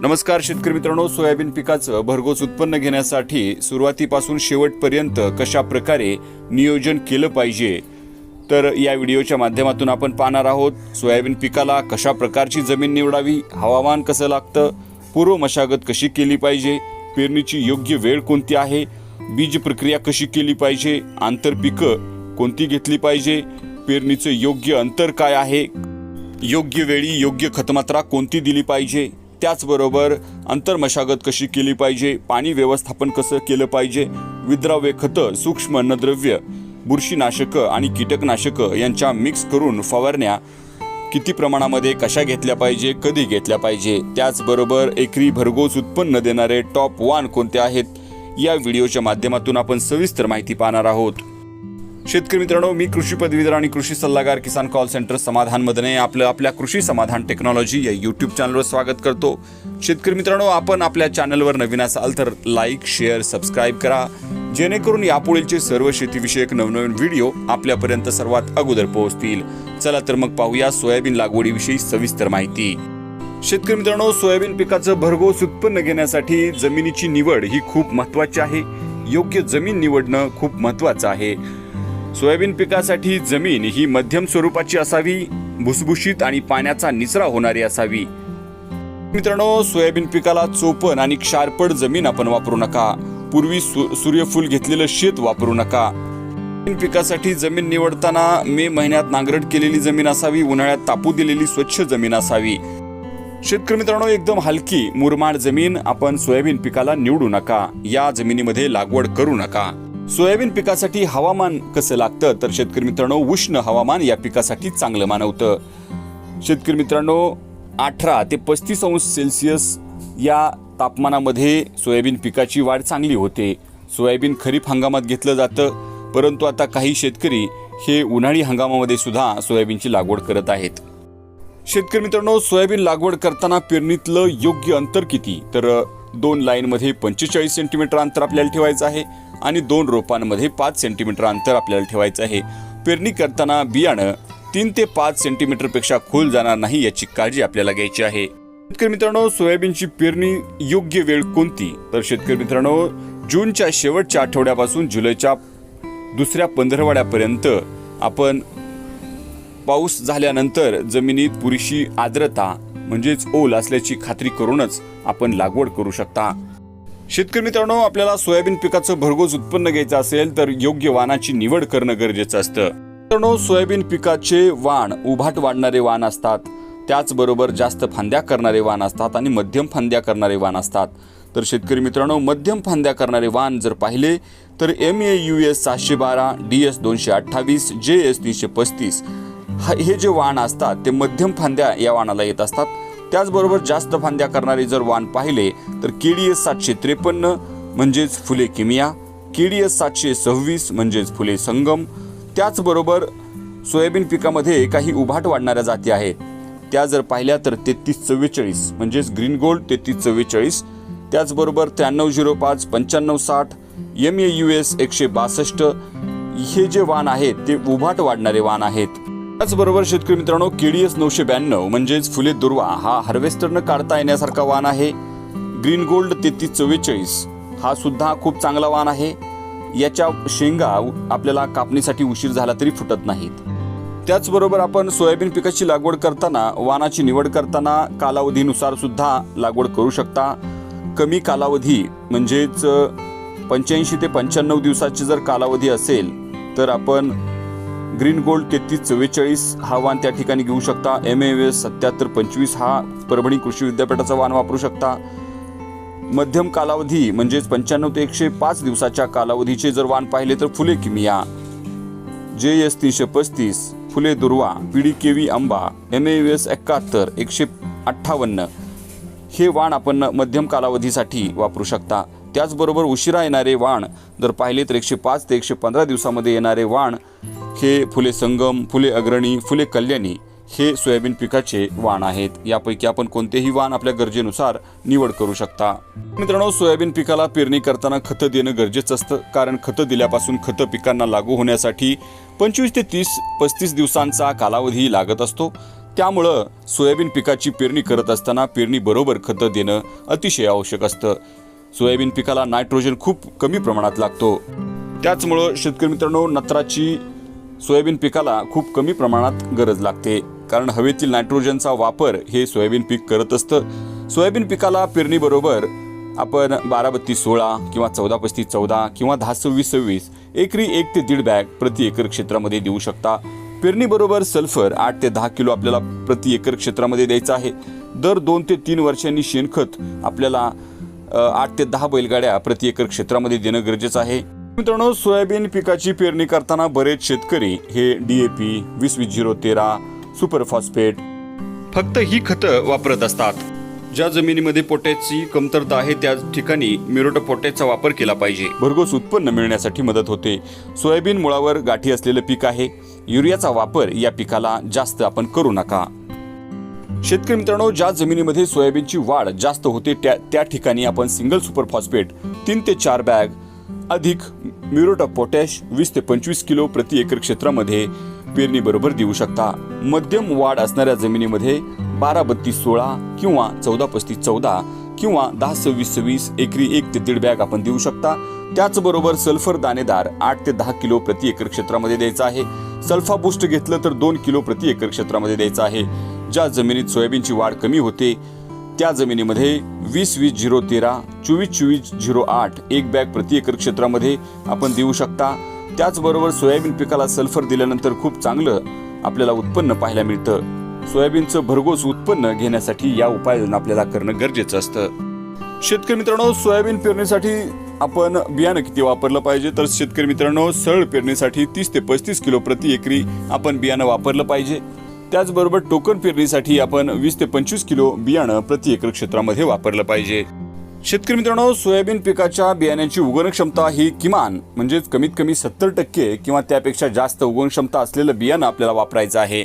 नमस्कार शेतकरी मित्रांनो सोयाबीन पिकाचं भरघोस उत्पन्न घेण्यासाठी सुरुवातीपासून शेवटपर्यंत कशा प्रकारे नियोजन केलं पाहिजे? तर या व्हिडिओच्या माध्यमातून आपण पाहणार आहोत सोयाबीन पिकाला कशा प्रकारची जमीन निवडावी हवामान कसं लागतं पूर्व मशागत कशी केली पाहिजे पेरणीची योग्य वेळ कोणती आहे बीज प्रक्रिया कशी केली पाहिजे आंतरपिकं कोणती घेतली पाहिजे पेरणीचं योग्य अंतर काय आहे योग्य वेळी योग्य खतमात्रा कोणती दिली पाहिजे त्याचबरोबर अंतर्मशागत कशी केली पाहिजे पाणी व्यवस्थापन कसं केलं पाहिजे विद्राव्य खतं सूक्ष्म अन्नद्रव्य बुरशीनाशकं आणि कीटकनाशकं यांच्या मिक्स करून फवारण्या किती प्रमाणामध्ये कशा घेतल्या पाहिजे कधी घेतल्या पाहिजे त्याचबरोबर एकरी भरघोस उत्पन्न देणारे टॉप वन कोणते आहेत या व्हिडिओच्या माध्यमातून आपण सविस्तर माहिती पाहणार आहोत. शेतकरी मित्रांनो मी कृषी पदवीधर आणि कृषी सल्लागार किसान कॉल सेंटर समाधान मदने आपलं आपल्या कृषी समाधान टेक्नॉलॉजी या यूट्यूब चॅनलवर स्वागत करतो. शेतकरी मित्रांनो आपण आपल्या चॅनलवर नवीन असाल तर लाईक शेअर सबस्क्राईब करा. जेणेकरून यापुढीलचे सर्व शेतीविषयक नवनवीन व्हिडिओ आपल्यापर्यंत सर्वात अगोदर पोहोचतील. चला तर मग पाहूया सोयाबीन लागवडीविषयी सविस्तर माहिती. शेतकरी मित्रांनो सोयाबीन पिकाचं भरघोस उत्पन्न घेण्यासाठी जमिनीची निवड ही खूप महत्वाची आहे. योग्य जमीन निवडणं खूप महत्वाचं आहे. सोयाबीन पिकासाठी जमीन ही मध्यम स्वरूपाची असावी भुसभुशीत आणि पाण्याचा निचरा होणारी असावी. मित्रांनो सोयाबीन पिकाला चोपण आणि क्षारपड जमीन आपण वापरू नका. पूर्वी सु- सूर्यफूल घेतलेलं शेत वापरू नका. पिकासाठी जमीन निवडताना मे महिन्यात नांगरट केलेली जमीन असावी उन्हाळ्यात तापू दिलेली स्वच्छ जमीन असावी. शेतकरी मित्रांनो एकदम हलकी मुरमाड जमीन आपण सोयाबीन पिकाला निवडू नका. या जमिनीमध्ये लागवड करू नका. सोयाबीन पिकासाठी हवामान कसं लागतं? तर शेतकरी मित्रांनो उष्ण हवामान या पिकासाठी चांगलं मानवतं. शेतकरी मित्रांनो अठरा ते पस्तीस अंश सेल्सिअस या तापमानामध्ये सोयाबीन पिकाची वाढ चांगली होते. सोयाबीन खरीप हंगामात घेतलं जातं. परंतु आता काही शेतकरी हे उन्हाळी हंगामामध्ये सुद्धा सोयाबीनची लागवड करत आहेत. शेतकरी मित्रांनो सोयाबीन लागवड करताना पेरणीतलं योग्य अंतर किती? तर दोन लाईनमध्ये पंचेचाळीस सेंटीमीटर अंतर आपल्याला ठेवायचं आहे. आणि दोन रोपांमध्ये पाच सेंटीमीटर अंतर आपल्याला ठेवायचं आहे. पेरणी करताना बियाणं तीन ते पाच सेंटीमीटरपेक्षा खोल जाणार नाही याची काळजी आपल्याला घ्यायची आहे. शेतकरी मित्रांनो सोयाबीनची पेरणी योग्य वेळ कोणती? तर शेतकरी मित्रांनो जूनच्या शेवटच्या आठवड्यापासून जुलैच्या दुसऱ्या पंधरवड्यापर्यंत आपण पाऊस झाल्यानंतर जमिनीत पुरेशी आर्द्रता म्हणजेच ओल असल्याची खात्री करूनच आपण लागवड करू शकता. शेतकरी मित्रांनो आपल्याला सोयाबीन पिकाचं भरघोस उत्पन्न घ्यायचं असेल तर योग्य वाणाची निवड करणं गरजेचं असतं. मित्रांनो सोयाबीन पिकाचे वाण उभाट वाढणारे वाण असतात. त्याचबरोबर जास्त फांद्या करणारे वाण असतात आणि मध्यम फांद्या करणारे वाण असतात. तर शेतकरी मित्रांनो मध्यम फांद्या करणारे वाण जर पाहिले तर एम ए यू एस सातशे बारा डी एस दोनशे अठ्ठावीस जे एस तीनशे पस्तीस हे जे वाण असतात ते मध्यम फांद्या या वाणाला येत असतात. त्याचबरोबर जास्त फांद्या करणारे जर वाण पाहिले तर केडीएस सातशे त्रेपन्न म्हणजेच फुले किमिया के डी एस सातशे सव्वीस म्हणजेच फुले संगम त्याचबरोबर सोयाबीन पिकामध्ये काही उभाट वाढणाऱ्या जाती आहेत त्या जर पाहिल्या तर तेहतीस चव्वेचाळीस म्हणजेच ग्रीन गोल्ड तेहतीस चव्वेचाळीस त्याचबरोबर त्र्याण्णव झिरो पाच पंच्याण्णव साठ एम ए यू एस एकशे बासष्ट हे जे वाण आहेत ते उभाट वाढणारे वाण आहेत. त्याचबरोबर शेतकरी मित्रांनो केडीएस नऊशे ब्याण्णव म्हणजेच फुले दुर्वा हा हार्वेस्टरनं काढता येण्यासारखा वाण आहे. ग्रीन गोल्ड तेहतीस चव्वेचाळीस हा सुद्धा खूप चांगला वाण आहे. याच्या शेंगा आपल्याला कापणीसाठी उशीर झाला तरी फुटत नाहीत. त्याचबरोबर आपण सोयाबीन पिकाची लागवड करताना वाहनाची निवड करताना कालावधीनुसार सुद्धा लागवड करू शकता. कमी कालावधी म्हणजेच पंच्याऐंशी ते पंच्याण्णव दिवसाची जर कालावधी असेल तर आपण ग्रीन गोल्ड तेहतीस चव्वेचाळीस हा वाण त्या ठिकाणी घेऊ शकता. एम ए एस सत्याहत्तर पंचवीस हा परभणी कृषी विद्यापीठाचा वाण वापरू शकता. मध्यम कालावधी म्हणजेच पंच्याण्णव ते एकशे पाच दिवसाच्या कालावधीचे जर वाण पाहिले तर फुले किमिया. जे एस तीनशे पस्तीस फुले दुर्वा पिडी केवी आंबा एम ए एस एकाहत्तर एकशे अठ्ठावन्न हे वाण आपण मध्यम कालावधीसाठी वापरू शकता. त्याचबरोबर उशिरा येणारे वाण जर पाहिले तर एकशे पाच ते एकशे पंधरा दिवसामध्ये येणारे वाण हे फुले संगम फुले अग्रणी फुले कल्याणी हे सोयाबीन पिकाचे वाण आहेत. यापैकी आपण कोणतेही वाण आपल्या गरजेनुसार निवड करू शकता. मित्रांनो सोयाबीन पिकाला पेरणी करताना खतं देणं गरजेचं असतं कारण खतं दिल्यापासून खतं पिकांना लागू होण्यासाठी पंचवीस ते तीस पस्तीस दिवसांचा कालावधी लागत असतो. त्यामुळं सोयाबीन पिकाची पेरणी करत असताना पेरणी बरोबर खतं देणं अतिशय आवश्यक असतं. सोयाबीन पिकाला नायट्रोजन खूप कमी प्रमाणात लागतो. त्याचमुळं शेतकरी मित्रांनो नत्राची सोयाबीन पिकाला खूप कमी प्रमाणात गरज लागते. कारण हवेतील नायट्रोजनचा वापर हे सोयाबीन पीक करत असतं. सोयाबीन पिकाला पेरणीबरोबर आपण बारा बत्तीस सोळा किंवा चौदा पस्तीस चौदा किंवा दहा सव्वीस सव्वीस एकरी एक ते दीड बॅग प्रति एकर क्षेत्रामध्ये देऊ शकता. पेरणीबरोबर सल्फर आठ ते दहा किलो आपल्याला प्रति एकर क्षेत्रामध्ये द्यायचं आहे. दर दोन ते तीन वर्षांनी शेणखत आपल्याला आठ ते दहा बैलगाड्या प्रति एकर क्षेत्रामध्ये देणं गरजेचं आहे. मित्रांनो सोयाबीन पिकाची पेरणी करताना बरेच शेतकरी हे डी ए पी वीस वीस झिरो तेरा सुपर फॉस्फेट फक्त ही खतं वापरत असतात. ज्या जमिनीमध्ये पोटॅशची कमतरता आहे त्या ठिकाणी मिरोट पोटॅशचा वापर केला पाहिजे. भरघोस उत्पन्न मिळण्यासाठी मदत होते. सोयाबीन मुळावर गाठी असलेलं पीक आहे. युरियाचा वापर या पिकाला जास्त आपण करू नका. शेतकरी मित्रांनो ज्या जमिनीमध्ये सोयाबीनची वाढ जास्त होते त्या त्या ठिकाणी आपण सिंगल सुपर फॉस्फेट तीन ते चार बॅग अधिक म्युरोट ऑफ पोटॅश वीस ते पंचवीस किलो प्रति एकर क्षेत्रामध्ये पेरणी बरोबर देऊ शकता. मध्यम वाढ असणाऱ्या जमिनीमध्ये बारा बत्तीस सोळा किंवा चौदा पस्तीस चौदा किंवा दहा सव्वीस सव्वीस एकरी एक ते दीड बॅग आपण देऊ शकता. त्याचबरोबर सल्फर दाणेदार आठ ते दहा किलो प्रति एकर क्षेत्रामध्ये द्यायचा आहे. सल्फा बुस्ट घेतलं तर दोन किलो प्रति एकर क्षेत्रामध्ये द्यायचं आहे. ज्या जमिनीत सोयाबीनची वाढ कमी होते त्या जमिनीमध्ये वीस वीस झिरो तेरा चोवीस चोवीस झिरो आठ एक बॅग प्रति एकर क्षेत्रामध्ये आपण देऊ शकता. त्याचबरोबर सोयाबीन पिकाला सल्फर दिल्यानंतर खूप चांगलं आपल्याला उत्पन्न पाहायला मिळतं. सोयाबीनचं भरघोस उत्पन्न घेण्यासाठी या उपाययोजना आपल्याला करणं गरजेचं असतं. शेतकरी मित्रांनो सोयाबीन पेरणीसाठी आपण बियाणं किती वापरलं पाहिजे? तर शेतकरी मित्रांनो सरळ पेरणीसाठी तीस ते पस्तीस किलो प्रति एकरी आपण बियाणं वापरलं पाहिजे. त्याचबरोबर टोकन पेरणीसाठी आपण वीस ते पंचवीस किलो बियाणं प्रति एकर क्षेत्रामध्ये वापरलं पाहिजे. शेतकरी मित्रांनो सोयाबीन पिकाच्या बियाण्याची उगवण क्षमता ही किमान म्हणजेच कमीत कमी सत्तर टक्के किंवा त्यापेक्षा जास्त उगवण क्षमता असलेलं बियाणं आपल्याला वापरायचं आहे.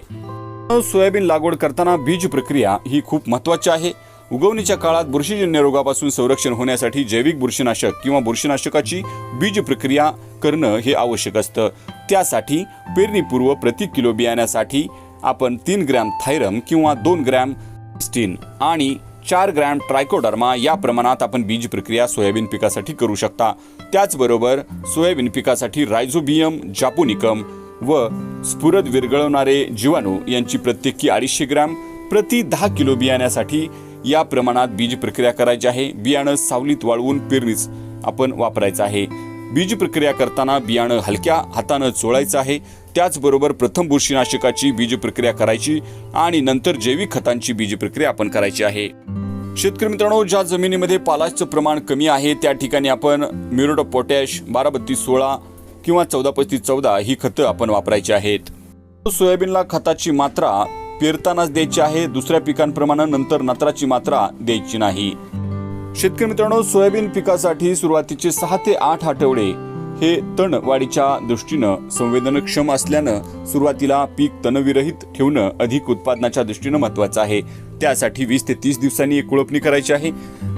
सोयाबीन लागवड करताना बीज प्रक्रिया ही खूप महत्वाची आहे. उगवणीच्या काळात बुरशीजन्य रोगापासून संरक्षण होण्यासाठी जैविक बुरशीनाशक किंवा बुरशीनाशकाची बीज प्रक्रिया करणं हे आवश्यक असतं. त्यासाठी पेरणीपूर्व प्रति किलो बियाण्यासाठी आपण तीन ग्रॅम थायरम किंवा दोन ग्रॅम स्टीन आणि चार ग्रॅम ट्रायकोडर्मा या प्रमाणात आपण बीज प्रक्रिया सोयाबीन पिकासाठी करू शकता. त्याचबरोबर सोयाबीन पिकासाठी रायझोबियम जापोनिकम व स्फुरद विरघळवणारे जीवाणू यांची प्रत्येकी अडीचशे ग्रॅम प्रति दहा किलो बियाण्यासाठी या प्रमाणात बीज प्रक्रिया करायची आहे. बियाणं सावलीत वाळवून पेरणीच आपण वापरायचं आहे. बीज प्रक्रिया करताना बियाणं हलक्या हातानं चोळायचं आहे. त्याचबरोबर प्रथम बुरशीनाशकाची बीज प्रक्रिया करायची आणि नंतर जैविक खतांची बीज प्रक्रिया आपण करायची आहे. शेतकरी मित्रांनो ज्या जमिनीमध्ये पालाशचं प्रमाण कमी आहे त्या ठिकाणी आपण म्युरोट ऑफ पोटॅश बारा बत्तीस सोळा किंवा चौदा पस्तीस चौदा ही खतं आपण वापरायची आहेत. सोयाबीनला खताची मात्रा पेरतानाच द्यायची आहे दुसऱ्या पिकांप्रमाणे नंतर नत्राची मात्रा द्यायची नाही. शेतकरी मित्रांनो सोयाबीन पिकासाठी सुरुवातीचे सहा ते आठ आठवडे हे तण वाढीच्या दृष्टीनं संवेदनक्षम असल्यानं सुरुवातीला पीक तणविरहित ठेवणं अधिक उत्पादनाच्या दृष्टीनं महत्वाचं आहे. त्यासाठी वीस ते तीस दिवसांनी एक कुळपणी करायची आहे.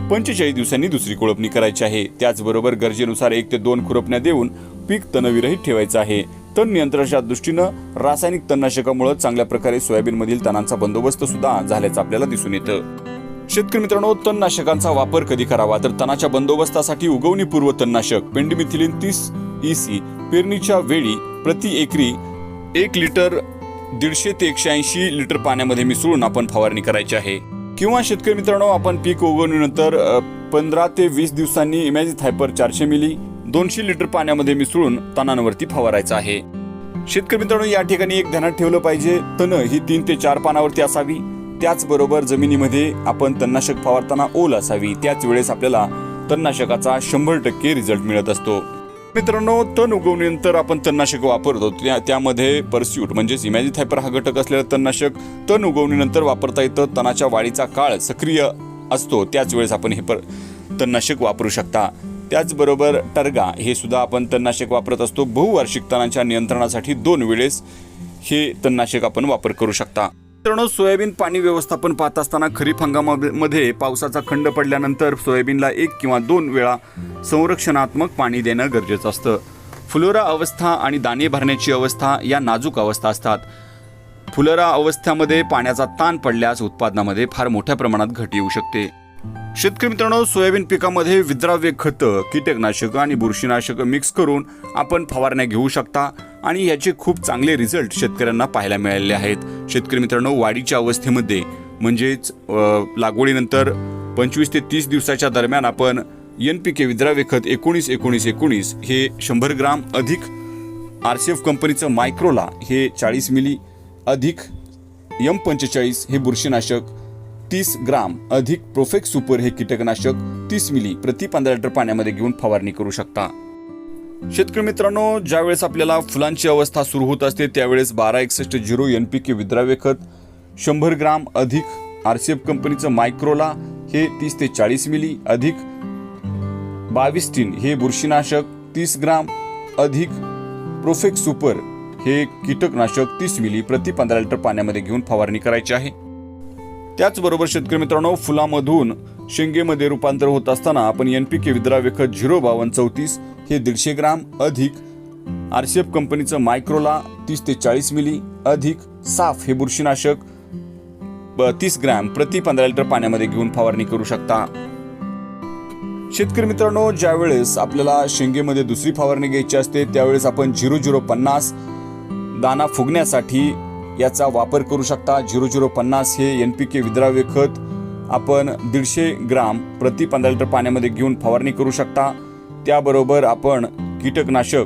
पंचेचाळीस दिवसांनी दुसरी कुळपणी करायची आहे. त्याचबरोबर गरजेनुसार एक ते दोन खुरपण्या देऊन पीक तणविरहित ठेवायचं आहे. तण नियंत्रणाच्या दृष्टीनं रासायनिक तणनाशकामुळे चांगल्या प्रकारे सोयाबीनमधील तणांचा बंदोबस्त सुद्धा झाल्याचं आपल्याला दिसून येतं. शेतकरी मित्रांनो तणनाशकांचा वापर कधी करावा? तर तणाच्या बंदोबस्तासाठी उगवणीपूर्व तणनाशक पेंडिमिथिलिन तीस ईसी पेरणीच्या वेळी प्रति एकरी एक लिटर दीडशे ते एकशे ऐंशी लिटर पाण्यामध्ये मिसळून आपण फवारणी करायची आहे. किंवा शेतकरी मित्रांनो आपण पीक उगवणीनंतर पंधरा ते वीस दिवसांनी इमॅजी थायपर चारशे मिली दोनशे लिटर पाण्यामध्ये मिसळून तणांवरती फवारायचं आहे. शेतकरी मित्रांनो या ठिकाणी एक ध्यानात ठेवलं पाहिजे तण ही तीन ते चार पानावरती असावी. त्याचबरोबर जमिनीमध्ये आपण तणनाशक फवारताना ओल असावी त्याच वेळेस आपल्याला तणनाशकाचा शंभर टक्के रिझल्ट मिळत असतो. मित्रांनो तण उगवणीनंतर आपण तणनाशक वापरतो. त्या त्यामध्ये परस्यूट म्हणजेच इमॅजिथायपर हा घटक असलेलं तणनाशक तण उगवणीनंतर वापरता येतं. तणाच्या वाढीचा काळ सक्रिय असतो. त्याच वेळेस आपण हे पर तणनाशक वापरू शकता. त्याचबरोबर टर्गा हे सुद्धा आपण तणनाशक वापरत असतो. बहुवार्षिक तणांच्या नियंत्रणासाठी दोन वेळेस हे तणनाशक आपण वापर करू शकता. मित्रांनो सोयाबीन पाणी व्यवस्थापन पाहत असताना खरीप हंगामामध्ये पावसाचा खंड पडल्यानंतर सोयाबीनला एक किंवा दोन वेळा संरक्षणात्मक पाणी देणं गरजेचं असतं. फुलोरा अवस्था आणि दाणे भरण्याची अवस्था या नाजूक अवस्था असतात. फुलोरा अवस्थामध्ये पाण्याचा ताण पडल्यास उत्पादनामध्ये फार मोठ्या प्रमाणात घट येऊ शकते. शेतकरी मित्रांनो सोयाबीन पिकामध्ये विद्राव्य खतं कीटकनाशकं आणि बुरशीनाशकं मिक्स करून आपण फवारण्या घेऊ शकता आणि याचे खूप चांगले रिझल्ट शेतकऱ्यांना पाहायला मिळालेले आहेत. शेतकरी मित्रांनो वाढीच्या अवस्थेमध्ये म्हणजेच लागवडीनंतर पंचवीस ते तीस दिवसाच्या दरम्यान आपण एन पी के विद्राव्य खत एकोणीस एकोणीस एकोणीस हे शंभर ग्राम अधिक आर सी एफ कंपनीचं मायक्रोला हे चाळीस मिली अधिक एम पंचेचाळीस हे बुरशीनाशक तीस ग्राम अधिक प्रोफेक्स सुपर हे कीटकनाशक तीस मिली प्रति पंधरा लिटर पाण्यामध्ये घेऊन फवारणी करू शकता. शेतकरी मित्रांनो ज्यावेळेस आपल्याला फुलांची अवस्था सुरू होत असते त्यावेळेस बारा एकसष्ट झिरो एन पी के विद्राव्य खत शंभर ग्राम अधिक आर सी एफ कंपनीचं मायक्रोला हे तीस ते चाळीस मिली अधिक बावीस टीन हे बुरशीनाशक तीस ग्राम अधिक प्रोफेक्स सुपर हे कीटकनाशक तीस मिली प्रति पंधरा लिटर पाण्यामध्ये घेऊन फवारणी करायची आहे. त्याचबरोबर शेतकरी मित्रांनो फुलामधून शेंगेमध्ये रूपांतर होत असताना आपण एन पी के विद्राव्य खत झिरो बावन्न चौतीस हे दीडशे ग्राम अधिक आरसीएफ कंपनीचं मायक्रोला तीस ते चाळीस मिली अधिक साफ हे बुरशीनाशक तीस ग्रॅम प्रति पंधरा लिटर पाण्यामध्ये घेऊन फवारणी करू शकता. शेतकरी मित्रांनो ज्यावेळेस आपल्याला शेंगेमध्ये दुसरी फवारणी घ्यायची असते त्यावेळेस आपण झिरो झिरो पन्नास दाना फुगण्यासाठी याचा वापर करू शकता. झिरो झिरो पन्नास हे एन पी के विद्राव्य खत. आपण दीडशे ग्राम प्रति पंधरा लिटर पाण्यामध्ये घेऊन फवारणी करू शकता. त्याबरोबर आपण कीटकनाशक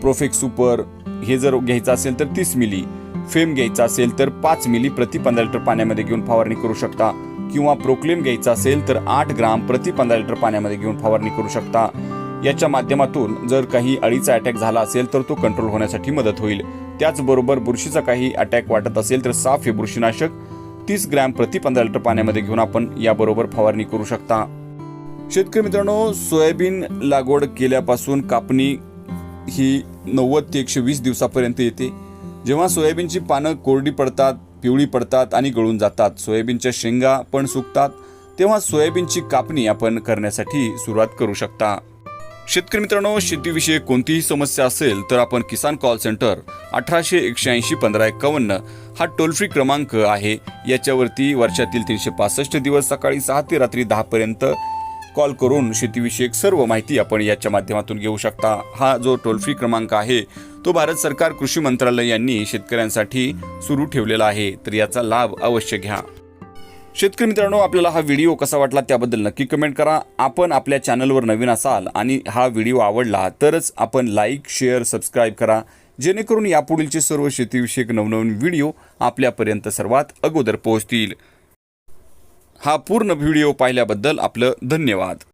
प्रोफेक सुपर हे जर घ्यायचं असेल तर तीस मिली फेम घ्यायचा असेल तर पाच मिली प्रति पंधरा लिटर पाण्यामध्ये घेऊन फवारणी करू शकता. किंवा प्रोक्लेम घ्यायचा असेल तर आठ ग्राम प्रति पंधरा लिटर पाण्यामध्ये घेऊन फवारणी करू शकता. याच्या माध्यमातून जर काही अळीचा अटॅक झाला असेल तर तो कंट्रोल होण्यासाठी मदत होईल. त्याचबरोबर बुरशीचा काही अटॅक वाटत असेल तर साफ हे बुरशीनाशक तीस ग्रॅम प्रति पंधरा लिटर पाण्यामध्ये घेऊन आपण याबरोबर फवारणी करू शकता. शेतकरी मित्रांनो सोयाबीन लागवड केल्यापासून कापणी ही नव्वद ते एकशे वीस दिवसापर्यंत येते. जेव्हा सोयाबीनची पानं कोरडी पडतात पिवळी पडतात आणि गळून जातात सोयाबीनच्या शेंगा पण सुकतात तेव्हा सोयाबीनची कापणी आपण करण्यासाठी सुरुवात करू शकता. शेतकरी मित्रांनो शेतीविषयी कोणतीही समस्या असेल तर आपण किसान कॉल सेंटर अठराशे एकशे ऐंशी पंधरा एकावन्न हा टोल फ्री क्रमांक आहे. याच्यावरती वर्षातील तीनशे पासष्ट दिवस सकाळी सहा ते रात्री दहापर्यंत कॉल करून शेतीविषयक सर्व माहिती आपण याच्या माध्यमातून घेऊ शकता. हा जो टोल फ्री क्रमांक आहे तो भारत सरकार कृषी मंत्रालय यांनी शेतकऱ्यांसाठी सुरू ठेवलेला आहे. तर याचा लाभ अवश्य घ्या. शेतकरी मित्रांनो आपल्याला हा व्हिडिओ कसा वाटला त्याबद्दल नक्की कमेंट करा. आपण आपल्या चॅनलवर नवीन असाल आणि हा व्हिडिओ आवडला तरच आपण लाईक शेअर सबस्क्राईब करा. जेणेकरून यापुढीलचे सर्व शेतीविषयक नवनवीन व्हिडिओ आपल्यापर्यंत सर्वात अगोदर पोहोचतील. हा पूर्ण व्हिडिओ पाहिल्याबद्दल आपलं धन्यवाद.